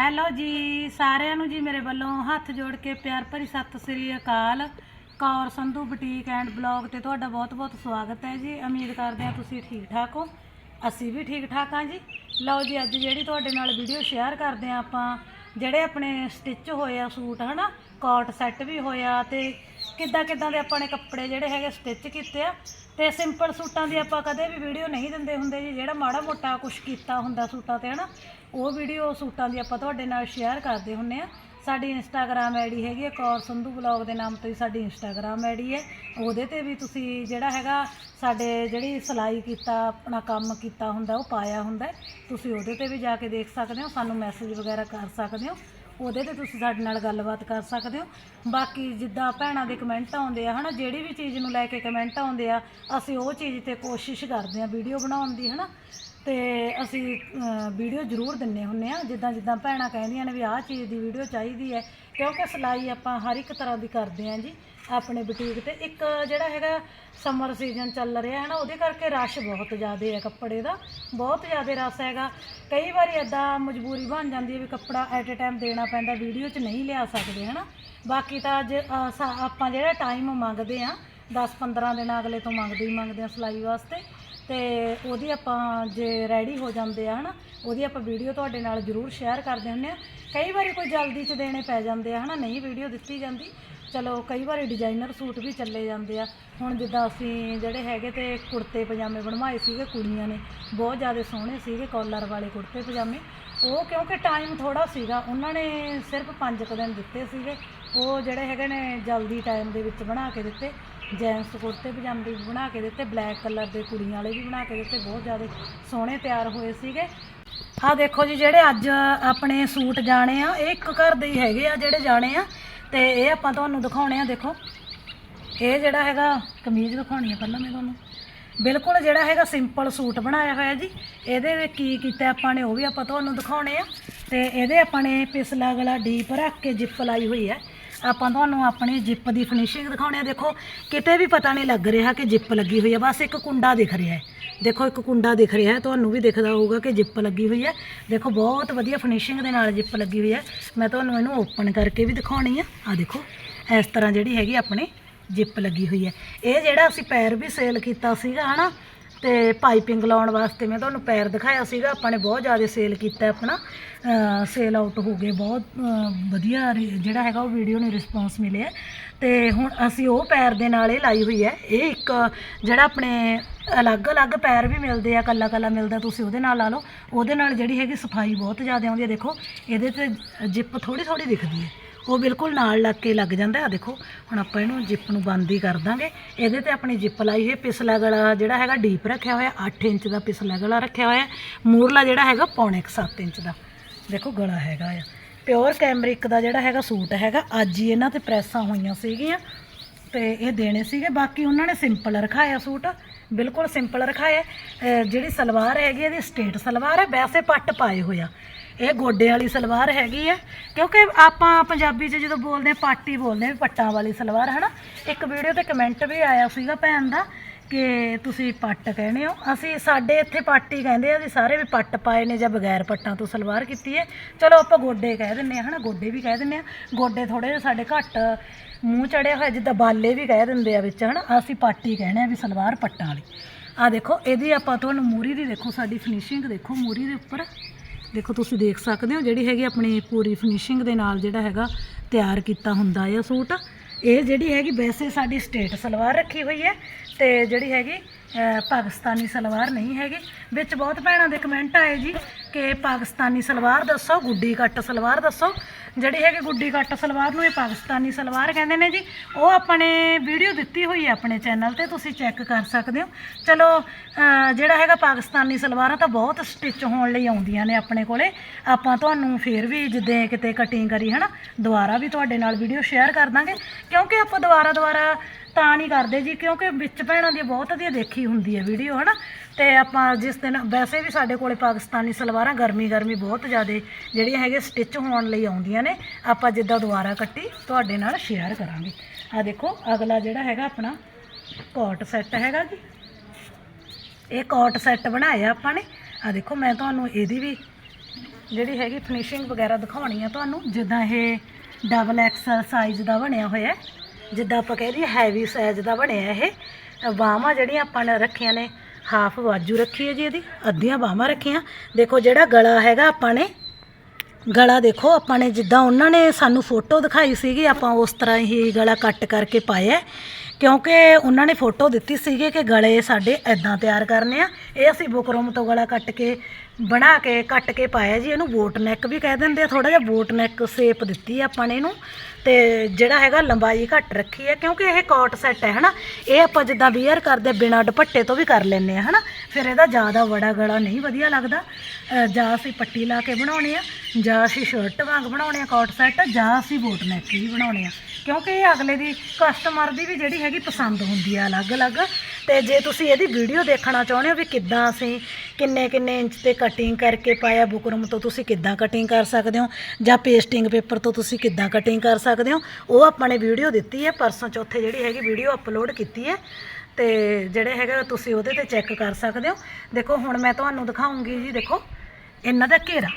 Hello ਜੀ, ਸਾਰਿਆਂ ਨੂੰ ਜੀ ਮੇਰੇ ਵੱਲੋਂ ਹੱਥ ਜੋੜ ਕੇ ਪਿਆਰ ਭਰੀ ਸਤਿ ਸ੍ਰੀ ਅਕਾਲ। Kaur Sandhu boutique and blog ਤੇ ਤੁਹਾਡਾ ਬਹੁਤ-ਬਹੁਤ ਸਵਾਗਤ ਹੈ ਜੀ। ਉਮੀਦ ਕਰਦੇ ਹਾਂ ਤੁਸੀਂ ਠੀਕ ਠਾਕ ਹੋ। ਅਸੀਂ ਵੀ ਠੀਕ ਠਾਕ ਹਾਂ ਜੀ। ਲਓ ਜੀ, ਅੱਜ ਜਿਹੜੀ ਤੁਹਾਡੇ ਨਾਲ ਵੀਡੀਓ ਸ਼ੇਅਰ ਕਰਦੇ ਹਾਂ ਆਪਾਂ, ਜਿਹੜੇ ਆਪਣੇ ਸਟਿਚ ਹੋਏ ਆ ਸੂਟ, ਹਨਾ? ਕੋਟ ਸੈੱਟ ਵੀ ਹੋਇਆ ਤੇ ਕਿੱਦਾਂ ਕਿੱਦਾਂ ਦੇ ਆਪਾਂ ਨੇ ਕੱਪੜੇ ਜਿਹੜੇ ਹੈਗੇ ਸਟਿਚ ਕੀਤੇ ਆ ਤੇ ਸਿੰਪਲ ਸੂਟਾਂ ਦੀ ਆਪਾਂ ਕਦੇ ਵੀ ਵੀਡੀਓ ਨਹੀਂ ਦਿੰਦੇ ਹੁੰਦੇ ਜੀ, ਜਿਹੜਾ ਮਾੜਾ ਮੋਟਾ ਕੁਝ ਕੀਤਾ ਹੁੰਦਾ ਸੂਟਾਂ ਤੇ ਹਨਾ, ਉਹ ਵੀਡੀਓ ਸੂਟਾਂ ਦੀ ਆਪਾਂ ਤੁਹਾਡੇ ਨਾਲ ਸ਼ੇਅਰ ਕਰਦੇ ਹੁੰਨੇ ਆ। ਸਾਡੀ ਇੰਸਟਾਗ੍ਰam ਆਈਡੀ ਹੈਗੀ ਹੈ ਕੌਰ ਸੰਧੂ ਬਲੌਗ ਦੇ ਨਾਮ ਤੋਂ ਹੀ ਸਾਡੀ ਇੰਸਟਾਗ੍ਰam ਆਈਡੀ ਹੈ। ਉਹਦੇ ਤੇ ਵੀ ਤੁਸੀਂ ਜਿਹੜਾ ਹੈਗਾ ਸਾਡੇ ਜਿਹੜੀ ਸਿਲਾਈ ਕੀਤਾ, ਆਪਣਾ ਕੰਮ ਕੀਤਾ ਹੁੰਦਾ, ਉਹ ਪਾਇਆ ਹੁੰਦਾ ਤੁਸੀਂ ਉਹਦੇ ਤੇ ਵੀ ਜਾ ਕੇ ਦੇਖ ਸਕਦੇ ਹੋ, ਸਾਨੂੰ ਮੈਸੇਜ ਵਗੈਰਾ ਕਰ ਸਕਦੇ ਹੋ। ਉਹਦੇ ਤੇ ਤੁਸੀਂ ਸਾਡੇ ਨਾਲ ਗੱਲਬਾਤ ਕਰ ਸਕਦੇ ਹੋ। ਬਾਕੀ ਜਿੱਦਾਂ ਭੈਣਾਂ ਦੇ ਕਮੈਂਟ ਆਉਂਦੇ ਆ, ਹਨਾ, ਜਿਹੜੀ ਵੀ ਚੀਜ਼ ਨੂੰ ਲੈ ਕੇ ਕਮੈਂਟ ਆਉਂਦੇ ਆ, ਅਸੀਂ ਉਹ ਚੀਜ਼ ਤੇ ਕੋਸ਼ਿਸ਼ ਕਰਦੇ ਆ ਵੀਡੀਓ ਬਣਾਉਣ ਦੀ, ਹਨਾ। ਤੇ ਅਸੀਂ ਵੀਡੀਓ ਜ਼ਰੂਰ ਦਿੰਨੇ ਹੁੰਨੇ ਆ, ਜਿੱਦਾਂ ਜਿੱਦਾਂ ਭੈਣਾਂ ਕਹਿੰਦੀਆਂ ਨੇ ਵੀ ਆਹ ਚੀਜ਼ ਦੀ ਵੀਡੀਓ ਚਾਹੀਦੀ ਹੈ, ਕਿਉਂਕਿ ਸਿਲਾਈ ਆਪਾਂ ਹਰ ਇੱਕ ਤਰ੍ਹਾਂ ਦੀ ਕਰਦੇ ਆ ਜੀ। ਆਪਣੇ ਬੁਟੀਕ ਤੇ। ਇੱਕ ਜਿਹੜਾ ਹੈਗਾ ਸਮਰ ਸੀਜ਼ਨ ਚੱਲ ਰਿਹਾ ਹੈ ਨਾ, ਉਹਦੇ ਕਰਕੇ ਰਸ਼ ਬਹੁਤ ਜ਼ਿਆਦਾ ਹੈ ਕੱਪੜੇ ਦਾ। ਬਹੁਤ ਜ਼ਿਆਦਾ ਰਸ਼ ਹੈਗਾ। ਕਈ ਵਾਰੀ ਐਦਾਂ ਮਜਬੂਰੀ ਬਣ ਜਾਂਦੀ ਹੈ ਵੀ ਕੱਪੜਾ ਐਟ ਅ ਟਾਈਮ ਦੇਣਾ ਪੈਂਦਾ ਵੀਡੀਓ 'ਚ ਨਹੀਂ ਲਿਆ ਸਕਦੇ ਹਨਾ ਬਾਕੀ ਤਾਂ ਅੱਜ ਸਾ- ਆਪਾਂ ਜਿਹੜਾ ਟਾਈਮ ਮੰਗਦੇ ਆ 10-15 ਦਿਨ ਅਗਲੇ ਤੋਂ ਮੰਗਦੇ ਹੀ ਮੰਗਦੇ ਆ ਸਿਲਾਈ ਵਾਸਤੇ। ਤੇ ਉਹਦੀ ਆਪਾਂ ਜੇ ਰੈਡੀ ਹੋ ਜਾਂਦੇ ਆ, ਹਨਾ, ਉਹਦੀ ਆਪਾਂ ਵੀਡੀਓ ਤੁਹਾਡੇ ਨਾਲ ਜ਼ਰੂਰ ਸ਼ੇਅਰ ਕਰਦੇ ਹੁੰਦੇ ਆ ਕਈ ਵਾਰੀ ਕੋਈ ਜਲਦੀ ਚ ਦੇਣੇ ਪੈ ਜਾਂਦੇ ਆ, ਹਨਾ, ਨਹੀਂ ਵੀਡੀਓ ਦਿੱਤੀ ਜਾਂਦੀ। ਚਲੋ ਕਈ ਵਾਰੀ ਡਿਜ਼ਾਈਨਰ ਸੂਟ ਵੀ ਚੱਲੇ ਜਾਂਦੇ ਆ। ਹੁਣ ਜਿੱਦਾਂ ਅਸੀਂ ਜਿਹੜੇ ਹੈਗੇ ਤੇ ਕੁੜਤੇ ਪਜਾਮੇ ਬਣਵਾਏ ਸੀਗੇ ਕੁੜੀਆਂ ਨੇ, ਬਹੁਤ ਜ਼ਿਆਦਾ ਸੋਹਣੇ ਸੀਗੇ ਕਾਲਰ ਵਾਲੇ ਕੁੜਤੇ ਪਜਾਮੇ। ਉਹ ਕਿਉਂਕਿ ਟਾਈਮ ਥੋੜਾ ਸੀਗਾ, ਉਹਨਾਂ ਨੇ ਸਿਰਫ 5 ਕੁ ਦਿਨ ਦਿੱਤੇ ਸੀਗੇ। ਉਹ ਜਿਹੜੇ ਹੈਗੇ ਨੇ ਜਲਦੀ ਟਾਈਮ ਦੇ ਵਿੱਚ ਬਣਾ ਕੇ ਦਿੱਤੇ, ਜੈਂਟਸ ਕੁੜਤੇ ਪਜਾਮੇ ਵੀ ਬਣਾ ਕੇ ਦਿੱਤੇ ਬਲੈਕ ਕਲਰ ਦੇ ਕੁੜੀਆਂ ਵਾਲੇ ਵੀ ਬਣਾ ਕੇ ਦਿੱਤੇ, ਬਹੁਤ ਜ਼ਿਆਦਾ ਸੋਹਣੇ ਤਿਆਰ ਹੋਏ ਸੀਗੇ। ਆਹ ਦੇਖੋ ਜੀ, ਜਿਹੜੇ ਅੱਜ ਆਪਣੇ ਸੂਟ ਜਾਣੇ ਆ, ਇਹ ਇੱਕ ਘਰ ਦੇ ਹੀ ਹੈਗੇ ਆ ਜਿਹੜੇ ਜਾਣੇ ਆ। ਤੇ ਇਹ ਆਪਾਂ ਤੁਹਾਨੂੰ ਦਿਖਾਉਣੇ ਆ, ਦੇਖੋ। ਇਹ ਜਿਹੜਾ ਹੈਗਾ, ਕਮੀਜ਼ ਦਿਖਾਉਣੀ ਆ ਪਹਿਲਾਂ ਮੈਂ ਤੁਹਾਨੂੰ। ਬਿਲਕੁਲ ਜਿਹੜਾ ਹੈਗਾ ਸਿੰਪਲ ਸੂਟ ਬਣਾਇਆ ਹੋਇਆ ਜੀ। ਇਹਦੇ ਵਿੱਚ ਕੀ ਕੀਤਾ ਆਪਾਂ ਨੇ, ਉਹ ਵੀ ਆਪਾਂ ਤੁਹਾਨੂੰ ਦਿਖਾਉਣੇ ਆ। ਤੇ ਇਹਦੇ ਆਪਾਂ ਨੇ ਪਿਛਲਾ ਗਲਾ ਡੀਪ ਰੱਖ ਕੇ ਜਿੱਪ ਲਾਈ ਹੋਈ ਹੈ ਆਪਾਂ ਤੁਹਾਨੂੰ ਆਪਣੀ ਜਿੱਪ ਦੀ ਫਿਨਿਸ਼ਿੰਗ ਦਿਖਾਉਣੇ ਆ। ਦੇਖੋ, ਕਿਤੇ ਵੀ ਪਤਾ ਨਹੀਂ ਲੱਗ ਰਿਹਾ ਕਿ ਜਿੱਪ ਲੱਗੀ ਹੋਈ ਹੈ ਬਸ ਇੱਕ ਕੁੰਡਾ ਦਿਖ ਰਿਹਾ ਹੈ। ਦੇਖੋ, ਇੱਕ ਕੁੰਡਾ ਦਿਖ ਰਿਹਾ ਹੈ, ਤੁਹਾਨੂੰ ਵੀ ਦਿਖਦਾ ਹੋਊਗਾ ਕਿ ਜਿੱਪ ਲੱਗੀ ਹੋਈ ਹੈ। ਦੇਖੋ, ਬਹੁਤ ਵਧੀਆ ਫਿਨਿਸ਼ਿੰਗ ਦੇ ਨਾਲ ਜਿੱਪ ਲੱਗੀ ਹੋਈ ਹੈ। ਮੈਂ ਤੁਹਾਨੂੰ ਇਹਨੂੰ ਓਪਨ ਕਰਕੇ ਵੀ ਦਿਖਾਉਣੀ ਆ। ਆ ਦੇਖੋ, ਇਸ ਤਰ੍ਹਾਂ ਜਿਹੜੀ ਹੈਗੀ ਆਪਣੇ ਜਿੱਪ ਲੱਗੀ ਹੋਈ ਹੈ। ਇਹ ਜਿਹੜਾ ਅਸੀਂ ਪੈਰ ਵੀ ਸੇਲ ਕੀਤਾ ਸੀਗਾ, ਹਨਾ? ਤੇ ਪਾਈਪਿੰਗ ਲਾਉਣ ਵਾਸਤੇ ਮੈਂ ਤੁਹਾਨੂੰ ਪੈਰ ਦਿਖਾਇਆ ਸੀਗਾ। ਆਪਾਂ ਨੇ ਬਹੁਤ ਜ਼ਿਆਦਾ ਸੇਲ ਕੀਤਾ ਆਪਣਾ। ਸੇਲ ਆਊਟ ਹੋ ਗਏ, ਬਹੁਤ ਵਧੀਆ ਰੇ- ਜਿਹੜਾ ਹੈਗਾ ਉਹ ਵੀਡੀਓ ਨੂੰ ਰਿਸਪੌਂਸ ਮਿਲਿਆ। ਤੇ ਹੁਣ ਅਸੀਂ ਉਹ ਪੈਰ ਦੇ ਨਾਲ ਇਹ ਲਾਈ ਹੋਈ ਹੈ। ਇਹ ਇੱਕ ਜਿਹੜਾ ਆਪਣੇ ਅਲੱਗ-ਅਲੱਗ ਪੈਰ ਵੀ ਮਿਲਦੇ ਆ, ਕੱਲਾ ਕੱਲਾ ਮਿਲਦਾ, ਤੁਸੀਂ ਉਹਦੇ ਨਾਲ ਲਾ ਲਓ। ਉਹਦੇ ਨਾਲ ਜਿਹੜੀ ਹੈਗੀ ਸਫ਼ਾਈ ਬਹੁਤ ਜ਼ਿਆਦਾ ਆਉਂਦੀ ਹੈ, ਦੇਖੋ, ਇਹਦੇ ਤੇ ਜਿੱਪ ਥੋੜੀ ਥੋੜੀ ਦਿਖਦੀ ਹੈ। ਉਹ ਬਿਲਕੁਲ ਨਾਲ ਲੱਗ ਕੇ ਲੱਗ ਜਾਂਦਾ ਆ ਦੇਖੋ, ਹੁਣ ਆਪਾਂ ਇਹਨੂੰ ਜਿੱਪ ਨੂੰ ਬੰਦ ਹੀ ਕਰ ਦਾਂਗੇ। ਇਹਦੇ ਤੇ ਆਪਣੀ ਜਿੱਪ ਲਾਈ ਹੈ ਪਿਛਲਾ ਗਲਾ ਜਿਹੜਾ ਹੈਗਾ ਡੀਪ ਰੱਖਿਆ ਹੋਇਆ 8 ਇੰਚ ਦਾ ਪਿਛਲਾ ਗਲਾ ਰੱਖਿਆ ਹੋਇਆ ਮੂਰਲਾ ਜਿਹੜਾ ਹੈਗਾ, ਪੌਣੇ 7 ਇੰਚ ਦਾ। ਦੇਖੋ, ਗਲਾ ਹੈਗਾ ਆ। ਪਿਓਰ ਕੈਮਰਿਕ ਦਾ ਜਿਹੜਾ ਹੈਗਾ ਸੂਟ ਹੈਗਾ, ਅੱਜ ਹੀ ਇਹਨਾਂ ਤੇ ਪ੍ਰੈਸਾਂ ਹੋਈਆਂ ਸੀਗੀਆਂ ਤੇ ਇਹ ਦੇਣੇ ਸੀਗੇ, ਬਾਕੀ ਉਹਨਾਂ ਨੇ ਸਿੰਪਲ ਰਖਾਇਆ ਸੂਟ। ਬਿਲਕੁਲ ਸਿੰਪਲ ਰਖਾਇਆ ਜਿਹੜੀ ਸਲਵਾਰ ਹੈਗੀ ਇਹਦੀ ਸਟੇਟ ਸਲਵਾਰ ਹੈ, ਵੈਸੇ ਪੱਟ ਪਾਏ ਹੋਇਆ ਇਹ ਗੋਡੇ ਵਾਲੀ ਸਲਵਾਰ ਹੈਗੀ ਹੈ, ਕਿਉਂਕਿ ਆਪਾਂ ਪੰਜਾਬੀ 'ਚ ਜਦੋਂ ਬੋਲਦੇ ਹਾਂ ਪੱਟ ਹੀ ਬੋਲਦੇ ਪੱਟਾਂ ਵਾਲੀ ਸਲਵਾਰ ਹੈ ਨਾ ਇੱਕ ਵੀਡੀਓ ਤੇ ਕਮੈਂਟ ਵੀ ਆਇਆ ਸੀਗਾ ਭੈਣ ਦਾ ਕਿ ਤੁਸੀਂ ਪੱਟ ਕਹਿੰਦੇ ਹੋ। ਅਸੀਂ ਸਾਡੇ ਇੱਥੇ ਪੱਟ ਹੀ ਕਹਿੰਦੇ ਆ ਜੀ ਸਾਰੇ ਵੀ ਪੱਟ ਪਾਏ ਨੇ ਜਾਂ ਬਗੈਰ ਪੱਟਾਂ ਤੋਂ ਸਲਵਾਰ ਕੀਤੀ ਹੈ। ਚਲੋ ਆਪਾਂ ਗੋਡੇ ਕਹਿ ਦਿੰਨੇ ਆ ਹਨਾ? ਗੋਡੇ ਵੀ ਕਹਿ ਦਿੰਨੇ ਆ ਗੋਡੇ ਥੋੜੇ ਜਿਹੇ ਸਾਡੇ ਘੱਟ ਮੂੰਹ ਚੜਿਆ ਹੋਇਆ, ਜਿੱਦਾਂ ਬਾਲੇ ਵੀ ਕਹਿ ਦਿੰਦੇ ਆ ਵਿੱਚ, ਹਨਾ? ਅਸੀਂ ਪੱਟ ਹੀ ਕਹਿੰਦੇ ਆ ਵੀ ਸਲਵਾਰ ਪੱਟਾਂ ਵਾਲੀ। ਆ ਦੇਖੋ, ਇਹਦੀ ਆਪਾਂ ਤੁਹਾਨੂੰ ਮੂਰੀ ਦੀ ਦੇਖੋ, ਸਾਡੀ ਫਿਨਿਸ਼ਿੰਗ ਦੇਖੋ, ਮੂਰੀ ਦੇ ਉੱਪਰ। ਦੇਖੋ, ਤੁਸੀਂ ਦੇਖ ਸਕਦੇ ਹੋ, ਜਿਹੜੀ ਹੈਗੀ ਆਪਣੀ ਪੂਰੀ ਫਿਨਿਸ਼ਿੰਗ ਦੇ ਨਾਲ ਜਿਹੜਾ ਹੈਗਾ ਤਿਆਰ ਕੀਤਾ ਹੁੰਦਾ ਹੈ ਸੂਟ। ਇਹ ਜਿਹੜੀ ਹੈਗੀ ਵੈਸੇ ਸਾਡੀ ਸਟੇਟ ਸਲਵਾਰ ਰੱਖੀ ਹੋਈ ਹੈ ਤੇ ਜਿਹੜੀ ਹੈਗੀ ਪਾਕਿਸਤਾਨੀ ਸਲਵਾਰ ਨਹੀਂ ਹੈਗੀ। ਵਿੱਚ ਬਹੁਤ ਭੈਣਾਂ ਦੇ ਕਮੈਂਟ ਆਏ ਜੀ ਕਿ ਪਾਕਿਸਤਾਨੀ ਸਲਵਾਰ ਦੱਸੋ, ਗੁੱਡੀ ਕੱਟ ਸਲਵਾਰ ਦੱਸੋ। ਜਿਹੜੀ ਹੈਗੀ ਗੁੱਡੀ ਕੱਟ ਸਲਵਾਰ ਨੂੰ, ਇਹ ਪਾਕਿਸਤਾਨੀ ਸਲਵਾਰ ਕਹਿੰਦੇ ਨੇ ਜੀ। ਉਹ ਆਪਾਂ ਨੇ ਵੀਡੀਓ ਦਿੱਤੀ ਹੋਈ ਹੈ ਆਪਣੇ ਚੈਨਲ ਤੇ, ਤੁਸੀਂ ਚੈੱਕ ਕਰ ਸਕਦੇ ਹੋ। ਚਲੋ ਜਿਹੜਾ ਹੈਗਾ ਪਾਕਿਸਤਾਨੀ ਸਲਵਾਰਾਂ ਤਾਂ ਬਹੁਤ ਸਟਿਚ ਹੋਣ ਲਈ ਆਉਂਦੀਆਂ ਨੇ ਆਪਣੇ ਕੋਲੇ। ਆਪਾਂ ਤੁਹਾਨੂੰ ਫੇਰ ਵੀ ਜਿੱਦਾਂ ਕਿਤੇ ਕਟਿੰਗ ਕਰੀ, ਹਨਾ, ਦੁਬਾਰਾ ਵੀ ਤੁਹਾਡੇ ਨਾਲ ਵੀਡੀਓ ਸ਼ੇਅਰ ਕਰ ਦਾਂਗੇ। ਕਿਉਂਕਿ ਆਪਾਂ ਦੁਬਾਰਾ ਦੁਬਾਰਾ ਤਾਂ ਨਹੀਂ ਕਰਦੇ ਜੀ, ਕਿਉਂਕਿ ਵਿੱਚ ਭੈਣਾਂ ਦੀ ਬਹੁਤ ਵਧੀਆ ਦੇਖੀ ਹੁੰਦੀ ਹੈ ਵੀਡੀਓ, ਹਨਾ? ਤੇ ਆਪਾਂ ਜਿਸ ਦਿਨ, ਵੈਸੇ ਵੀ ਸਾਡੇ ਕੋਲੇ ਪਾਕਿਸਤਾਨੀ ਸਲਵਾਰਾਂ ਗਰਮੀ ਗਰਮੀ ਬਹੁਤ ਜ਼ਿਆਦਾ, ਜਿਹੜੀਆਂ ਹੈਗੇ ਸਟਿਚ ਹੋਣ ਲਈ ਆਉਂਦੀਆਂ ਨੇ, ਆਪਾਂ ਜਿੱਦਾਂ ਦੁਬਾਰਾ ਕੱਟੀ, ਤੁਹਾਡੇ ਨਾਲ ਸ਼ੇਅਰ ਕਰਾਂਗੇ। ਆ ਦੇਖੋ, ਅਗਲਾ ਜਿਹੜਾ ਹੈਗਾ ਆਪਣਾ ਕੋਟ ਸੈੱਟ ਹੈਗਾ ਜੀ। ਇਹ ਕੋਟ ਸੈੱਟ ਬਣਾਇਆ ਆਪਾਂ ਨੇ। ਆ ਦੇਖੋ, ਮੈਂ ਤੁਹਾਨੂੰ ਇਹਦੀ ਵੀ ਜਿਹੜੀ ਹੈਗੀ ਫਿਨਿਸ਼ਿੰਗ ਵਗੈਰਾ ਦਿਖਾਉਣੀ ਆ ਤੁਹਾਨੂੰ, ਜਿੱਦਾਂ ਇਹ ਡਬਲ ਐਕਸਲ ਸਾਈਜ਼ ਦਾ ਬਣਿਆ ਹੋਇਆ ਜਿੱਦਾਂ ਆਪਾਂ ਕਹਿ ਲਈਏ ਹੈਵੀ ਸਾਈਜ਼ ਦਾ ਬਣਿਆ ਇਹ ਬਾਹਾਂ ਜਿਹੜੀਆਂ ਆਪਾਂ ਨੇ ਰੱਖੀਆਂ ਨੇ ਹਾਫ ਬਾਜੂ ਰੱਖੀ ਹੈ ਜੀ ਇਹਦੀ, ਅੱਧੀਆਂ ਬਾਹਾਂ ਰੱਖੀਆਂ। ਦੇਖੋ ਜਿਹੜਾ ਗਲਾ ਹੈਗਾ ਆਪਾਂ ਨੇ, ਗਲਾ ਦੇਖੋ ਆਪਾਂ ਨੇ ਜਿੱਦਾਂ ਉਹਨਾਂ ਨੇ ਸਾਨੂੰ ਫੋਟੋ ਦਿਖਾਈ ਸੀਗੀ, ਆਪਾਂ ਉਸ ਤਰ੍ਹਾਂ ਹੀ ਗਲਾ ਕੱਟ ਕਰਕੇ ਪਾਇਆ ਕਿਉਂਕਿ ਉਹਨਾਂ ਨੇ ਫੋਟੋ ਦਿੱਤੀ ਸੀਗੀ ਕਿ ਗਲੇ ਸਾਡੇ ਐਦਾਂ ਤਿਆਰ ਕਰਨੇ ਆ। ਇਹ ਅਸੀਂ ਬੁਕਰਮ ਤੋਂ ਗਲਾ ਕੱਟ ਕੇ ਬਣਾ ਕੇ, ਕੱਟ ਕੇ ਪਾਇਆ ਜੀ, ਇਹਨੂੰ ਬੋਟ ਨੈਕ ਵੀ ਕਹਿ ਦਿੰਦੇ ਆ ਥੋੜਾ ਜਿਹਾ ਬੋਟ ਨੈਕ ਸ਼ੇਪ ਦਿੱਤੀ ਆ ਆਪਾਂ ਨੇ ਇਹਨੂੰ। ਤੇ ਜਿਹੜਾ ਹੈਗਾ ਲੰਬਾਈ ਘੱਟ ਰੱਖੀ ਹੈ ਕਿਉਂਕਿ ਇਹ ਕੋਟ ਸੈੱਟ ਹੈ ਹਨਾ? ਇਹ ਆਪਾਂ ਜਿੱਦਾਂ ਵੀਅਰ ਕਰਦੇ ਬਿਨਾ ਦੁਪੱਟੇ ਤੋਂ ਵੀ ਕਰ ਲੈਂਦੇ ਆ, ਹਨਾ? ਫਿਰ ਇਹਦਾ ਜ਼ਿਆਦਾ ਵੜਾ ਗਲਾ ਨਹੀਂ ਵਧੀਆ ਲੱਗਦਾ। ਜਾਂ ਅਸੀਂ ਪੱਟੀ ਲਾ ਕੇ ਬਣਾਉਣੇ ਆ, ਜਾਂ ਅਸੀਂ ਸ਼ਰਟ ਵਾਂਗ ਬਣਾਉਣੇ ਆ ਕੋਟ ਸੈੱਟ ਜਾਂ ਅਸੀਂ ਬੋਟ ਨੈਕ ਵੀ ਬਣਾਉਣੇ ਆ। ਕਿਉਂਕਿ ਇਹ ਅਗਲੇ ਦੀ ਕਸਟਮਰ ਦੀ ਵੀ ਜਿਹੜੀ ਹੈਗੀ ਪਸੰਦ ਹੁੰਦੀ ਆ ਅਲੱਗ-ਅਲੱਗ। ਤੇ ਜੇ ਤੁਸੀਂ ਇਹਦੀ ਵੀਡੀਓ ਦੇਖਣਾ ਚਾਹੁੰਦੇ ਹੋ ਵੀ ਕਿੱਦਾਂ ਅਸੀਂ ਕਿੰਨੇ ਕਿੰਨੇ ਇੰਚ ਤੇ ਕਟਿੰਗ ਕਰਕੇ ਪਾਇਆ ਬੁਕਰਮ ਤੋਂ ਤੁਸੀਂ ਕਿੱਦਾਂ ਕਟਿੰਗ ਕਰ ਸਕਦੇ ਹੋ? ਜਾਂ ਪੇਸਟਿੰਗ ਪੇਪਰ ਤੋਂ ਤੁਸੀਂ ਕਿੱਦਾਂ ਕਟਿੰਗ ਕਰ ਸਕਦੇ ਹੋ? ਉਹ ਆਪਾਂ ਨੇ ਵੀਡੀਓ ਦਿੱਤੀ ਹੈ, ਪਰਸੋਂ ਚੌਥੇ ਜਿਹੜੀ ਹੈਗੀ ਵੀਡੀਓ ਅਪਲੋਡ ਕੀਤੀ ਹੈ। ਤੇ ਜਿਹੜੇ ਹੈਗਾ ਤੁਸੀਂ ਉਹਦੇ ਤੇ ਚੈੱਕ ਕਰ ਸਕਦੇ ਹੋ। ਦੇਖੋ, ਹੁਣ ਮੈਂ ਤੁਹਾਨੂੰ ਦਿਖਾਉਂਗੀ ਜੀ, ਦੇਖੋ, ਇਹਨਾਂ ਦਾ ਘੇਰਾ।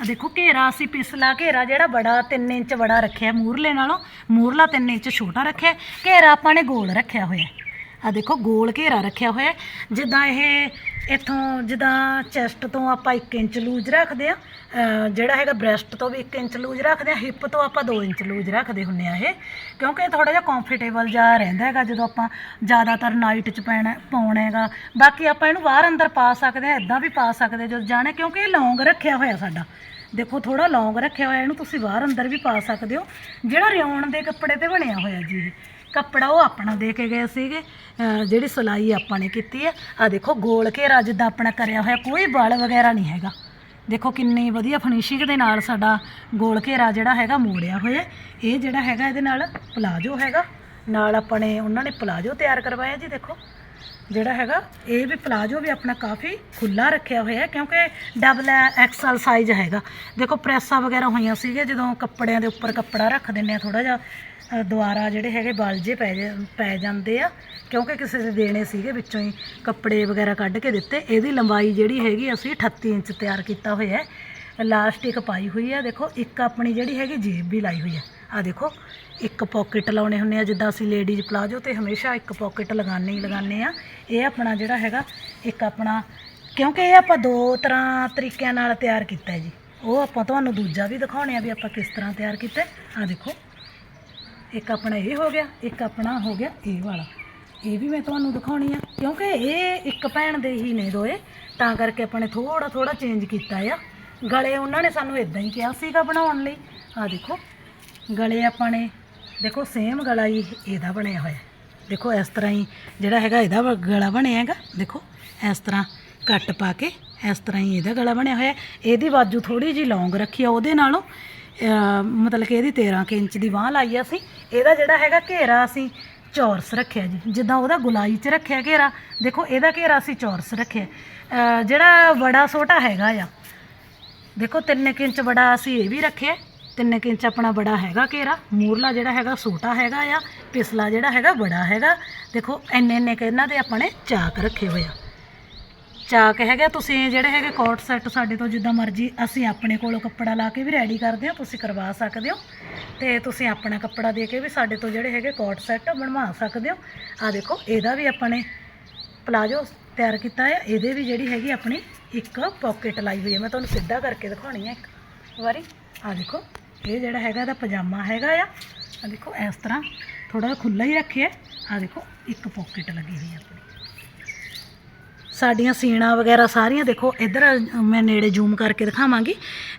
ਆ ਦੇਖੋ, ਘੇਰਾ ਅਸੀਂ ਪਿਛਲਾ ਘੇਰਾ ਜਿਹੜਾ ਬੜਾ 3 ਇੰਚ ਬੜਾ ਰੱਖਿਆ ਮੂਰਲੇ ਨਾਲੋਂ। ਮੂਰਲਾ 3 ਇੰਚ ਛੋਟਾ ਰੱਖਿਆ। ਘੇਰਾ ਆਪਾਂ ਨੇ ਗੋਲ ਰੱਖਿਆ ਹੋਇਆ। ਆ ਦੇਖੋ ਗੋਲ ਘੇਰਾ ਰੱਖਿਆ ਹੋਇਆ ਜਿੱਦਾਂ ਇਹ ਇੱਥੋਂ ਜਿੱਦਾਂ ਚੈਸਟ ਤੋਂ ਆਪਾਂ 1 ਇੰਚ ਲੂਜ਼ ਰੱਖਦੇ ਆ ਜਿਹੜਾ ਹੈਗਾ ਬ੍ਰੈਸਟ ਤੋਂ ਵੀ 1 ਇੰਚ ਲੂਜ਼ ਰੱਖਦੇ ਆ ਹਿੱਪ ਤੋਂ ਆਪਾਂ 2 ਇੰਚ ਲੂਜ਼ ਰੱਖਦੇ ਹੁੰਨੇ ਆ ਇਹ। ਕਿਉਂਕਿ ਇਹ ਥੋੜਾ ਜਿਹਾ ਕੰਫਰਟੇਬਲ ਜਿਹਾ ਰਹਿੰਦਾ ਹੈਗਾ ਜਦੋਂ ਆਪਾਂ ਜ਼ਿਆਦਾਤਰ ਨਾਈਟ 'ਚ ਪੈਣਾ, ਪਾਉਣਾ ਹੈਗਾ। ਬਾਕੀ ਆਪਾਂ ਇਹਨੂੰ ਬਾਹਰ ਅੰਦਰ ਪਾ ਸਕਦੇ ਆ ਇਦਾਂ ਵੀ ਪਾ ਸਕਦੇ ਜਦੋਂ ਜਾਣੇ, ਕਿਉਂਕਿ ਇਹ ਲੌਂਗ ਰੱਖਿਆ ਹੋਇਆ ਸਾਡਾ। ਦੇਖੋ ਥੋੜਾ ਲੌਂਗ ਰੱਖਿਆ ਹੋਇਆ, ਇਹਨੂੰ ਤੁਸੀਂ ਬਾਹਰ ਅੰਦਰ ਵੀ ਪਾ ਸਕਦੇ ਹੋ। ਜਿਹੜਾ ਰਿਉਣ ਦੇ ਕੱਪੜੇ ਤੇ ਬਣਿਆ ਹੋਇਆ ਜੀ ਇਹ। ਕੱਪੜਾ ਉਹ ਆਪਣਾ ਦੇ ਕੇ ਗਏ ਸੀਗੇ, ਅਹ ਜਿਹੜੀ ਸਿਲਾਈ ਆਪਾਂ ਨੇ ਕੀਤੀ ਹੈ। ਆ ਦੇਖੋ, ਗੋਲ ਘੇਰਾ ਜਿੱਦਾਂ ਆਪਣਾ ਕਰਿਆ ਹੋਇਆ, ਕੋਈ ਬਲ ਵਗੈਰਾ ਨਹੀਂ ਹੈਗਾ। ਦੇਖੋ ਕਿੰਨੀ ਵਧੀਆ ਫਿਨਿਸ਼ਿੰਗ ਦੇ ਨਾਲ ਸਾਡਾ ਗੋਲ ਘੇਰਾ ਜਿਹੜਾ ਹੈਗਾ ਮੋੜਿਆ ਹੋਇਆ। ਇਹ ਜਿਹੜਾ ਹੈਗਾ ਇਹਦੇ ਨਾਲ ਪਲਾਜੋ ਹੈਗਾ। ਨਾਲ ਆਪਾਂ ਨੇ ਉਹਨਾਂ ਨੇ ਪਲਾਜੋ ਤਿਆਰ ਕਰਵਾਇਆ ਜੀ, ਦੇਖੋ। ਜਿਹੜਾ ਹੈਗਾ, ਇਹ ਵੀ ਪਲਾਜੋ ਵੀ ਆਪਣਾ ਕਾਫੀ ਖੁੱਲਾ ਰੱਖਿਆ ਹੋਇਆ ਹੈ, ਕਿਉਂਕਿ ਡਬਲ ਐਕਸਲ ਸਾਈਜ਼ ਹੈਗਾ। ਦੇਖੋ ਪ੍ਰੈਸਾਂ ਵਗੈਰਾ ਹੋਈਆਂ ਸੀਗੇ ਜਦੋਂ ਕੱਪੜਿਆਂ ਦੇ ਉੱਪਰ ਕੱਪੜਾ ਰੱਖ ਦਿੰਨੇ ਆ ਥੋੜਾ ਜਿਹਾ ਦੁਆਰਾ ਜਿਹੜੇ ਹੈਗੇ ਬਲ ਪੈ ਜਾ- ਪੈ ਜਾਂਦੇ ਆ, ਕਿਉਂਕਿ ਕਿਸੇ ਦੇ ਦੇਣੇ ਸੀਗੇ ਵਿੱਚੋਂ ਹੀ ਕੱਪੜੇ ਵਗੈਰਾ ਕੱਢ ਕੇ ਦਿੱਤੇ। ਇਹਦੀ ਲੰਬਾਈ ਜਿਹੜੀ ਹੈਗੀ ਅਸੀਂ 38 ਇੰਚ ਤਿਆਰ ਕੀਤਾ ਹੋਇਆ ਹੈ। ਇਲਾਸਟਿਕ ਪਾਈ ਹੋਈ ਆ, ਦੇਖੋ, ਇੱਕ ਆਪਣੀ ਜਿਹੜੀ ਹੈਗੀ ਜੇਬ ਵੀ ਲਾਈ ਹੋਈ ਹੈ ਆ ਦੇਖੋ, ਇੱਕ ਪਾਕਟ ਲਾਉਣੇ ਹੁੰਨੇ ਆ, ਜਿੱਦਾਂ ਅਸੀਂ ਲੇਡੀਜ਼ ਪਲਾਜੋ ਤੇ ਹਮੇਸ਼ਾ ਇੱਕ ਪਾਕਟ ਲਗਾਉਣੇ ਹੀ ਲਗਾਉਂਦੇ ਆ। ਇਹ ਆਪਣਾ ਜਿਹੜਾ ਹੈਗਾ, ਇੱਕ ਆਪਣਾ, ਕਿਉਂਕਿ ਇਹ ਆਪਾਂ ਦੋ ਤਰ੍ਹਾਂ ਤਰੀਕਿਆਂ ਨਾਲ ਤਿਆਰ ਕੀਤਾ ਜੀ। ਉਹ ਆਪਾਂ ਤੁਹਾਨੂੰ ਦੂਜਾ ਵੀ ਦਿਖਾਉਣੇ ਆ ਵੀ ਆਪਾਂ ਕਿਸ ਤਰ੍ਹਾਂ ਤਿਆਰ ਕੀਤਾ। ਆ ਦੇਖੋ। ਇੱਕ ਆਪਣਾ ਇਹ ਹੋ ਗਿਆ, ਇੱਕ ਆਪਣਾ ਹੋ ਗਿਆ ਇਹ ਵਾਲਾ। ਇਹ ਵੀ ਮੈਂ ਤੁਹਾਨੂੰ ਦਿਖਾਉਣੀ ਆ। ਕਿਉਂਕਿ ਇਹ ਇੱਕ ਭੈਣ ਦੇ ਹੀ ਨੇ ਦੋਏ, ਤਾਂ ਕਰਕੇ ਆਪਾਂ ਨੇ ਥੋੜਾ ਥੋੜਾ ਚੇਂਜ ਕੀਤਾ ਆ। ਗਲੇ ਉਹਨਾਂ ਨੇ ਸਾਨੂੰ ਇਦਾਂ ਹੀ ਕਿਹਾ ਸੀਗਾ ਬਣਾਉਣ ਲਈ। ਆ ਦੇਖੋ, ਗਲੇ ਆਪਾਂ ਨੇ, ਦੇਖੋ ਸੇਮ ਗਲਾ ਹੀ ਇਹਦਾ ਬਣਿਆ ਹੋਇਆ। ਦੇਖੋ ਇਸ ਤਰ੍ਹਾਂ ਹੀ ਜਿਹੜਾ ਹੈਗਾ ਇਹਦਾ ਗਲਾ ਬਣਿਆ ਹੈਗਾ। ਦੇਖੋ, ਇਸ ਤਰ੍ਹਾਂ ਕੱਟ ਪਾ ਕੇ ਇਸ ਤਰ੍ਹਾਂ ਹੀ ਇਹਦਾ ਗਲਾ ਬਣਿਆ ਹੋਇਆ। ਇਹਦੀ ਬਾਜੂ ਥੋੜੀ ਜੀ ਲੌਂਗ ਰੱਖੀ ਆ, ਉਹਦੇ ਨਾਲੋਂ ਮਤਲਬ ਕਿ ਇਹਦੀ 13 ਕੁ ਇੰਚ ਦੀ ਬਾਹ ਲਾਈ ਆ ਅਸੀਂ ਇਹਦਾ ਜਿਹੜਾ ਹੈਗਾ ਘੇਰਾ ਅਸੀਂ ਚੌਰਸ ਰੱਖਿਆ ਜੀ। ਜਿੱਦਾਂ ਉਹਦਾ ਗੁਲਾਈ 'ਚ ਰੱਖਿਆ ਘੇਰਾ। ਦੇਖੋ, ਇਹਦਾ ਘੇਰਾ ਅਸੀਂ ਚੌਰਸ ਰੱਖਿਆ। ਜਿਹੜਾ ਬੜਾ ਛੋਟਾ ਹੈਗਾ ਆ, ਦੇਖੋ 3 ਕੁ ਇੰਚ ਬੜਾ ਅਸੀਂ ਇਹ ਵੀ ਰੱਖਿਆ। 3 ਕੁ ਇੰਚ ਆਪਣਾ ਬੜਾ ਹੈਗਾ ਘੇਰਾ। ਮੂਰਲਾ ਜਿਹੜਾ ਹੈਗਾ, ਛੋਟਾ ਹੈਗਾ ਆ। ਪਿਛਲਾ ਜਿਹੜਾ ਹੈਗਾ ਬੜਾ ਹੈਗਾ। ਦੇਖੋ ਇੰਨੇ ਇੰਨੇ ਕੁ ਇਹਨਾਂ ਦੇ ਆਪਣੇ ਚਾਕ ਰੱਖੇ ਹੋਏ ਆ। ਚਾਕ ਹੈਗਾ ਤੁਸੀਂ ਜਿਹੜੇ ਹੈਗੇ ਕੋਟ ਸੈੱਟ ਸਾਡੇ ਤੋਂ ਜਿੱਦਾਂ ਮਰਜ਼ੀ, ਅਸੀਂ ਆਪਣੇ ਕੋਲੋਂ ਕੱਪੜਾ ਲਾ ਕੇ ਵੀ ਰੈਡੀ ਕਰਦੇ ਹਾਂ ਤੁਸੀਂ ਕਰਵਾ ਸਕਦੇ ਹੋ। ਤੇ ਤੁਸੀਂ ਆਪਣਾ ਕੱਪੜਾ ਦੇ ਕੇ ਵੀ ਸਾਡੇ ਤੋਂ ਜਿਹੜੇ ਹੈਗੇ ਕੋਟ ਸੈੱਟ ਬਣਵਾ ਸਕਦੇ ਹੋ। ਆ ਦੇਖੋ, ਇਹਦਾ ਵੀ ਆਪਾਂ ਨੇ ਪਲਾਜੋ ਤਿਆਰ ਕੀਤਾ ਹੈ ਇਹਦੇ ਵੀ ਜਿਹੜੀ ਹੈਗੀ ਆਪਣੀ ਇੱਕ ਪਾਕਟ ਲਾਈ ਹੋਈ ਹੈ ਮੈਂ ਤੁਹਾਨੂੰ ਸਿੱਧਾ ਕਰਕੇ ਦਿਖਾਉਣੀ ਹੈ ਇੱਕ ਵਾਰੀ। ਆ ਦੇਖੋ, ਇਹ ਜਿਹੜਾ ਹੈਗਾ ਇਹਦਾ ਪਜਾਮਾ ਹੈਗਾ ਆ। ਆ ਦੇਖੋ, ਇਸ ਤਰ੍ਹਾਂ ਥੋੜਾ ਖੁੱਲਾ ਹੀ ਰੱਖਿਆ। ਆ ਦੇਖੋ, ਇੱਕ ਪਾਕਟ ਲੱਗੀ ਹੋਈ ਹੈ ਆਪਣੀ। ਸਾਡੀਆਂ ਸੀਣਾ ਵਗੈਰਾ ਸਾਰੀਆਂ ਦੇਖੋ, ਇੱਧਰ ਮੈਂ ਨੇੜੇ ਜ਼ੂਮ ਕਰਕੇ ਦਿਖਾਵਾਂਗੀ।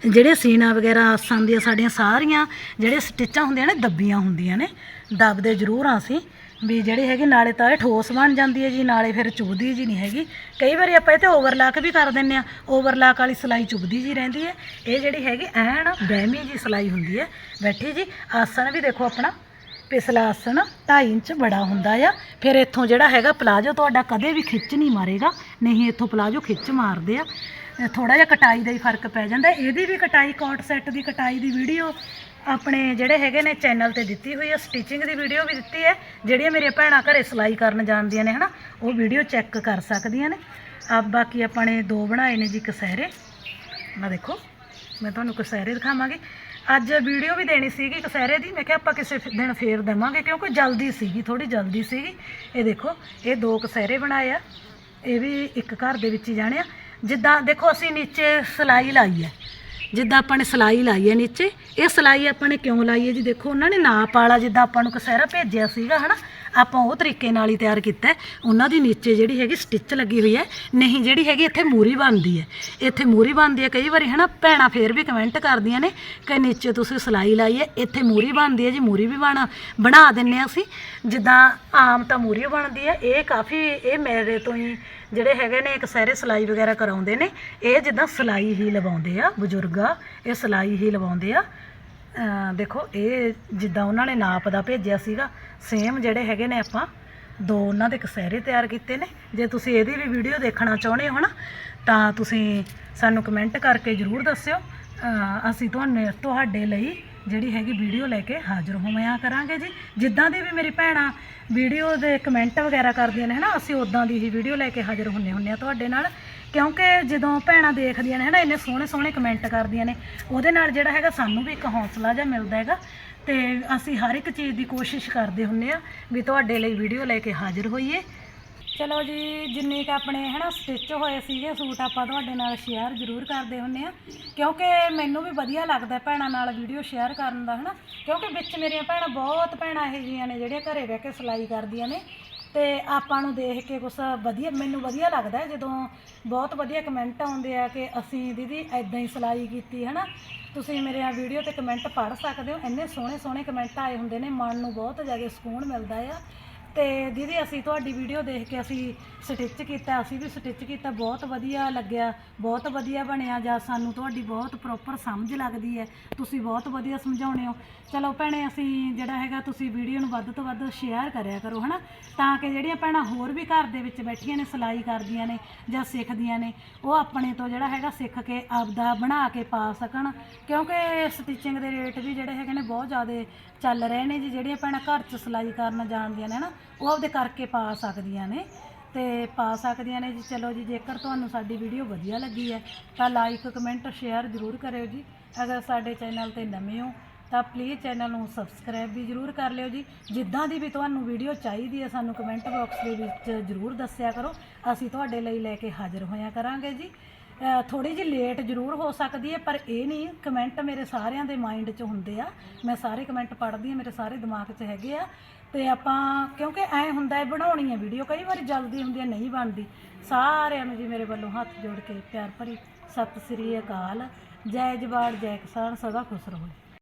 ਜਿਹੜੇ ਸੀਣਾ ਵਗੈਰਾ ਆਸਾਂ ਦੀਆਂ ਸਾਡੀਆਂ ਸਾਰੀਆਂ ਜਿਹੜੇ ਸਟਿਚਾਂ ਹੁੰਦੀਆਂ ਨੇ, ਦੱਬੀਆਂ ਹੁੰਦੀਆਂ ਨੇ। ਦੱਬਦੇ ਜ਼ਰੂਰ ਆ ਅਸੀਂ। ਵੀ ਜਿਹੜੇ ਹੈਗੀ ਨਾਲੇ ਤਾਂ ਇਹ ਠੋਸ ਬਣ ਜਾਂਦੀ ਹੈ ਜੀ, ਨਾਲੇ ਫਿਰ ਚੁਭਦੀ ਜੀ ਨਹੀਂ ਹੈਗੀ। ਕਈ ਵਾਰੀ ਆਪਾਂ ਇਹ ਤੇ ਓਵਰਲਾਕ ਵੀ ਕਰ ਦਿੰਨੇ ਆ ਓਵਰਲਾਕ ਵਾਲੀ ਸਿਲਾਈ ਚੁਭਦੀ ਜੀ ਰਹਿੰਦੀ ਹੈ। ਇਹ ਜਿਹੜੀ ਹੈਗੀ ਐਨ ਬਹਿਮੀ ਜੀ ਸਿਲਾਈ ਹੁੰਦੀ ਹੈ। ਬੈਠੀ ਜੀ, ਆਸਣ ਵੀ ਦੇਖੋ ਆਪਣਾ ਪਿਛਲਾ ਆਸਣ 2.5 ਇੰਚ ਬੜਾ ਹੁੰਦਾ ਆ। ਫਿਰ ਇੱਥੋਂ ਜਿਹੜਾ ਹੈਗਾ ਪਲਾਜੋ ਤੁਹਾਡਾ ਕਦੇ ਵੀ ਖਿੱਚ ਨਹੀਂ ਮਾਰੇਗਾ। ਨਹੀਂ, ਇੱਥੋਂ ਪਲਾਜੋ ਖਿੱਚ ਮਾਰਦੇ ਆ। ਥੋੜਾ ਜਿਹਾ ਕਟਾਈ ਦਾ ਹੀ ਫ਼ਰਕ ਪੈ ਜਾਂਦਾ। ਇਹਦੀ ਵੀ ਕਟਾਈ, ਕੋਟ ਸੈੱਟ ਦੀ ਕਟਾਈ ਦੀ ਵੀਡੀਓ ਆਪਣੇ ਜਿਹੜੇ ਹੈਗੇ ਨੇ ਚੈਨਲ ਤੇ ਦਿੱਤੀ ਹੋਈ ਹੈ ਸਟਿਚਿੰਗ ਦੀ ਵੀਡੀਓ ਵੀ ਦਿੱਤੀ ਹੈ। ਜਿਹੜੀਆਂ ਮੇਰੀਆਂ ਭੈਣਾਂ ਘਰੇ ਸਿਲਾਈ ਕਰਨ ਜਾਂਦੀਆਂ ਨੇ, ਹਨਾ, ਉਹ ਵੀਡੀਓ ਚੈੱਕ ਕਰ ਸਕਦੀਆਂ ਨੇ। ਆ ਬਾਕੀ ਆਪਾਂ ਨੇ ਦੋ ਬਣਾਏ ਨੇ ਜੀ ਕਸਹਿਰੇ। ਆ ਦੇਖੋ, ਮੈਂ ਤੁਹਾਨੂੰ ਕਸਹਿਰੇ ਦਿਖਾਵਾਂਗੀ। ਅੱਜ ਵੀਡੀਓ ਵੀ ਦੇਣੀ ਸੀਗੀ ਕਸਹਿਰੇ ਦੀ। ਮੈਂ ਕਿਹਾ ਆਪਾਂ ਕਿਸੇ ਫ- ਦਿਨ ਫੇਰ ਦੇਵਾਂਗੇ, ਕਿਉਂਕਿ ਜਲਦੀ ਸੀਗੀ ਥੋੜੀ ਜਲਦੀ ਸੀਗੀ। ਇਹ ਦੇਖੋ, ਇਹ ਦੋ ਕਸਹਿਰੇ ਬਣਾਏ ਆ। ਇਹ ਵੀ ਇੱਕ ਘਰ ਦੇ ਵਿੱਚ ਹੀ ਜਾਣੇ ਆ। ਜਿੱਦਾਂ, ਦੇਖੋ ਅਸੀਂ ਨੀਚੇ ਸਲਾਈ ਲਾਈ ਹੈ। ਜਿੱਦਾਂ ਆਪਾਂ ਨੇ ਸਲਾਈ ਲਾਈ ਹੈ ਨੀਚੇ, ਇਹ ਸਲਾਈ ਆਪਾਂ ਨੇ ਕਿਉਂ ਲਾਈ ਹੈ ਜੀ? ਦੇਖੋ, ਉਹਨਾਂ ਨੇ ਨਾਪ ਵਾਲਾ ਜਿੱਦਾਂ ਆਪਾਂ ਨੂੰ ਕਸਹਿਰਾ ਭੇਜਿਆ ਸੀਗਾ, ਹਨਾ? ਆਪਾਂ ਉਹ ਤਰੀਕੇ ਨਾਲ ਹੀ ਤਿਆਰ ਕੀਤਾ ਹੈ। ਉਹਨਾਂ ਦੀ ਨੀਚੇ ਜਿਹੜੀ ਹੈਗੀ ਸਟਿਚ ਲੱਗੀ ਹੋਈ ਹੈ। ਨਹੀਂ, ਜਿਹੜੀ ਹੈਗੀ ਇੱਥੇ ਮੂਰੀ ਬਣਦੀ ਹੈ। ਇੱਥੇ ਮੂਰੀ ਬਣਦੀ ਹੈ ਕਈ ਵਾਰੀ, ਹਨਾ? ਭੈਣਾਂ ਫੇਰ ਵੀ ਕਮੈਂਟ ਕਰਦੀਆਂ ਨੇ ਕਿ ਨੀਚੇ ਤੁਸੀਂ ਸਲਾਈ ਲਾਈ ਹੈ, ਇੱਥੇ ਮੂਰੀ ਬਣਦੀ ਹੈ ਜੀ, ਮੂਰੀ ਵੀ ਬਣ, ਬਣਾ ਦਿੰਨੇ ਹਾਂ ਅਸੀਂ। ਜਿੱਦਾਂ ਆਮ ਤਾਂ ਮੂਰੀ ਬਣਦੀ ਹੈ। ਇਹ ਕਾਫੀ, ਇਹ ਮੇਰੇ ਤੋਂ ਹੀ ਜਿਹੜੇ ਹੈਗੇ ਨੇ, ਇੱਕ ਸਾਰੇ ਸਿਲਾਈ ਵਗੈਰਾ ਕਰਾਉਂਦੇ ਨੇ। ਇਹ ਜਿੱਦਾਂ ਸਿਲਾਈ ਹੀ ਲਵਾਉਂਦੇ ਆ ਬਜ਼ੁਰਗ ਆ ਇਹ ਸਿਲਾਈ ਹੀ ਲਵਾਉਂਦੇ ਆ। ਦੇਖੋ, ਇਹ ਜਿੱਦਾਂ ਉਹਨਾਂ ਨੇ ਨਾਪ ਦਾ ਭੇਜਿਆ ਸੀਗਾ ਸੇਮ ਜਿਹੜੇ ਹੈਗੇ ਨੇ ਆਪਾਂ, ਦੋ ਉਹਨਾਂ ਦੇ ਕਸਹਿਰੇ ਤਿਆਰ ਕੀਤੇ ਨੇ। ਜੇ ਤੁਸੀਂ ਇਹਦੀ ਵੀ ਵੀਡੀਓ ਦੇਖਣਾ ਚਾਹੁੰਦੇ ਹੋ ਨਾ, ਤਾਂ ਤੁਸੀਂ ਸਾਨੂੰ ਕਮੈਂਟ ਕਰਕੇ ਜਰੂਰ ਦੱਸਿਓ। ਅਸੀਂ ਤੁਹਾਨੂੰ, ਤੁਹਾਡੇ ਲਈ ਜਿਹੜੀ ਹੈਗੀ ਵੀਡੀਓ ਲੈ ਕੇ ਹਾਜ਼ਰ ਹੋਵਾਂ ਕਰਾਂਗੇ ਜੀ। ਜਿੱਦਾਂ ਦੀ ਵੀ ਮੇਰੀ ਭੈਣਾਂ ਵੀਡੀਓ ਦੇ ਕਮੈਂਟ ਵਗੈਰਾ ਕਰਦੀਆਂ ਨੇ, ਹਨਾ, ਅਸੀਂ ਉਦਾਂ ਦੀ ਹੀ ਵੀਡੀਓ ਲੈ ਕੇ ਹਾਜ਼ਰ ਹੁੰਨੇ ਹੁੰਨੇ ਆ ਤੁਹਾਡੇ ਨਾਲ। ਕਿਉਂਕਿ ਜਦੋਂ ਭੈਣਾਂ ਦੇਖਦੀਆਂ ਨੇ, ਹਨਾ, ਇੰਨੇ ਸੋਹਣੇ ਸੋਹਣੇ ਕਮੈਂਟ ਕਰਦੀਆਂ ਨੇ, ਉਹਦੇ ਨਾਲ ਜਿਹੜਾ ਹੈਗਾ ਸਾਨੂੰ ਵੀ ਇੱਕ ਹੌਸਲਾ ਜਿਹਾ ਮਿਲਦਾ ਹੈਗਾ। ਤੇ ਅਸੀਂ ਹਰ ਇੱਕ ਚੀਜ਼ ਦੀ ਕੋਸ਼ਿਸ਼ ਕਰਦੇ ਹੁੰਨੇ ਆ ਵੀ ਤੁਹਾਡੇ ਲਈ ਵੀਡੀਓ ਲੈ ਕੇ ਹਾਜ਼ਰ ਹੋਈਏ। ਚਲੋ ਜੀ, ਜਿੰਨੇ ਕ ਆਪਣੇ, ਹਨਾ ਸਟਿਚ ਹੋਏ ਸੀਗੇ, ਸੂਟ ਆਪਾਂ ਤੁਹਾਡੇ ਨਾਲ ਸ਼ੇਅਰ ਜ਼ਰੂਰ ਕਰਦੇ ਹੁੰਨੇ ਆ। ਕਿਉਂਕਿ ਮੈਨੂੰ ਵੀ ਵਧੀਆ ਲੱਗਦਾ ਭੈਣਾਂ ਨਾਲ ਵੀਡੀਓ ਸ਼ੇਅਰ ਕਰਨ ਦਾ, ਹਨਾ। ਕਿਉਂਕਿ ਵਿੱਚ ਮੇਰੀਆਂ ਭੈਣਾਂ ਬਹੁਤ ਭੈਣਾਂ ਇਹੋ ਜਿਹੀਆਂ ਨੇ, ਜਿਹੜੀਆਂ ਘਰੇ ਬਹਿ ਕੇ ਸਿਲਾਈ ਕਰਦੀਆਂ ਨੇ। ਤੇ ਆਪਾਂ ਨੂੰ ਦੇਖ ਕੇ ਕੁਛ ਵਧੀਆ, ਮੈਨੂੰ ਵਧੀਆ ਲੱਗਦਾ ਹੈ। ਜਦੋਂ ਬਹੁਤ ਵਧੀਆ ਕਮੈਂਟ ਆਉਂਦੇ ਆ ਕਿ ਅਸੀਂ ਦੀਦੀ ਐਦਾਂ ਹੀ ਸਿਲਾਈ ਕੀਤੀ, ਹਨਾ? ਤੁਸੀਂ ਮੇਰੇ ਆ ਵੀਡੀਓ ਤੇ ਕਮੈਂਟ ਪੜ੍ਹ ਸਕਦੇ ਹੋ। ਇੰਨੇ ਸੋਹਣੇ ਸੋਹਣੇ ਕਮੈਂਟ ਆਏ ਹੁੰਦੇ ਨੇ। ਮਨ ਨੂੰ ਬਹੁਤ ਜ਼ਿਆਦਾ ਸਕੂਨ ਮਿਲਦਾ ਆ। ਤੇ ਦੀਦੀ ਅਸੀਂ ਤੁਹਾਡੀ ਵੀਡੀਓ ਦੇਖ ਕੇ ਅਸੀਂ ਸਟਿਚ ਕੀਤਾ, ਅਸੀਂ ਵੀ ਸਟਿਚ ਕੀਤਾ, ਬਹੁਤ ਵਧੀਆ ਲੱਗਿਆ, ਬਹੁਤ ਵਧੀਆ ਬਣਿਆ ਜਾਂ ਸਾਨੂੰ ਤੁਹਾਡੀ ਬਹੁਤ ਪ੍ਰੋਪਰ ਸਮਝ ਲੱਗਦੀ ਹੈ, ਤੁਸੀਂ ਬਹੁਤ ਵਧੀਆ ਸਮਝਾਉਣੇ ਹੋ। ਚਲੋ ਭੈਣੇ ਅਸੀਂ ਜਿਹੜਾ ਹੈਗਾ ਤੁਸੀਂ ਵੀਡੀਓ ਨੂੰ ਵੱਧ ਤੋਂ ਵੱਧ ਸ਼ੇਅਰ ਕਰਿਆ ਕਰੋ, ਹਨਾ? ਤਾਂ ਕਿ ਜਿਹੜੀਆਂ ਭੈਣਾਂ ਹੋਰ ਵੀ ਘਰ ਦੇ ਵਿੱਚ ਬੈਠੀਆਂ ਨੇ, ਸਿਲਾਈ ਕਰਦੀਆਂ ਨੇ ਜਾਂ ਸਿੱਖਦੀਆਂ ਨੇ, ਉਹ ਆਪਣੇ ਤੋਂ ਜਿਹੜਾ ਹੈਗਾ ਸਿੱਖ ਕੇ ਆਪਦਾ ਬਣਾ ਕੇ ਪਾ ਸਕਣ। ਕਿਉਂਕਿ ਸਟਿਚਿੰਗ ਦੇ ਰੇਟ ਵੀ ਜਿਹੜੇ ਹੈਗੇ ਨੇ ਬਹੁਤ ਜ਼ਿਆਦਾ ਚੱਲ ਰਹੇ ਨੇ ਜੀ, ਜਿਹੜੀਆਂ ਭੈਣਾਂ ਘਰ 'ਚ ਸਿਲਾਈ ਕਰਨ ਜਾਣਦੀਆਂ ਨੇ ਨਾ ਉਹ ਆਪਦੇ ਕਰਕੇ ਪਾ ਸਕਦੀਆਂ ਨੇ ਤੇ ਪਾ ਸਕਦੀਆਂ ਨੇ ਜੀ। ਚਲੋ ਜੀ, ਜੇਕਰ ਤੁਹਾਨੂੰ ਸਾਡੀ ਵੀਡੀਓ ਵਧੀਆ ਲੱਗੀ ਹੈ, ਤਾਂ ਲਾਈਕ ਕਮੈਂਟ ਸ਼ੇਅਰ ਜ਼ਰੂਰ ਕਰਿਓ ਜੀ। ਅਗਰ ਸਾਡੇ ਚੈਨਲ ਤੇ ਨਵੇਂ ਹੋ, ਤਾਂ ਪਲੀਜ਼ ਚੈਨਲ ਨੂੰ ਸਬਸਕ੍ਰਾਈਬ ਵੀ ਜ਼ਰੂਰ ਕਰ ਲਿਓ ਜੀ। ਜਿੱਦਾਂ ਦੀ ਵੀ ਤੁਹਾਨੂੰ ਵੀਡੀਓ ਚਾਹੀਦੀ ਹੈ, ਸਾਨੂੰ ਕਮੈਂਟ ਬਾਕਸ ਦੇ ਵਿੱਚ ਜ਼ਰੂਰ ਦੱਸਿਆ ਕਰੋ। ਅਸੀਂ ਤੁਹਾਡੇ ਲਈ ਲੈ ਕੇ ਹਾਜ਼ਰ ਹੋਇਆ ਕਰਾਂਗੇ ਜੀ। ਥੋੜੀ ਜਿਹੀ ਲੇਟ ਜ਼ਰੂਰ ਹੋ ਸਕਦੀ ਹੈ, ਪਰ ਇਹ ਨਹੀਂ ਕਮੈਂਟ ਮੇਰੇ ਸਾਰਿਆਂ ਦੇ ਮਾਈਂਡ 'ਚ ਹੁੰਦੇ ਆ। ਮੈਂ ਸਾਰੇ ਕਮੈਂਟ ਪੜ੍ਹਦੀ ਹਾਂ, ਮੇਰੇ ਸਾਰੇ ਦਿਮਾਗ 'ਚ ਹੈਗੇ ਆ। ਤੇ ਆਪਾਂ, ਕਿਉਂਕਿ ਐ ਹੁੰਦਾ ਹੈ ਬਣਾਉਣੀ ਹੈ ਵੀਡੀਓ ਕਈ ਵਾਰੀ ਜਲਦੀ ਹੁੰਦੀ ਹੈ ਨਹੀਂ ਬਣਦੀ। ਸਾਰਿਆਂ ਨੂੰ ਜੀ ਮੇਰੇ ਵੱਲੋਂ ਹੱਥ ਜੋੜ ਕੇ ਪਿਆਰ ਭਰੀ ਸਤਿ ਸ੍ਰੀ ਅਕਾਲ। ਜੈ ਜਵਾੜ ਜੈ ਕਿਸਾਨ, ਸਦਾ ਖੁਸ਼ ਰਹੋ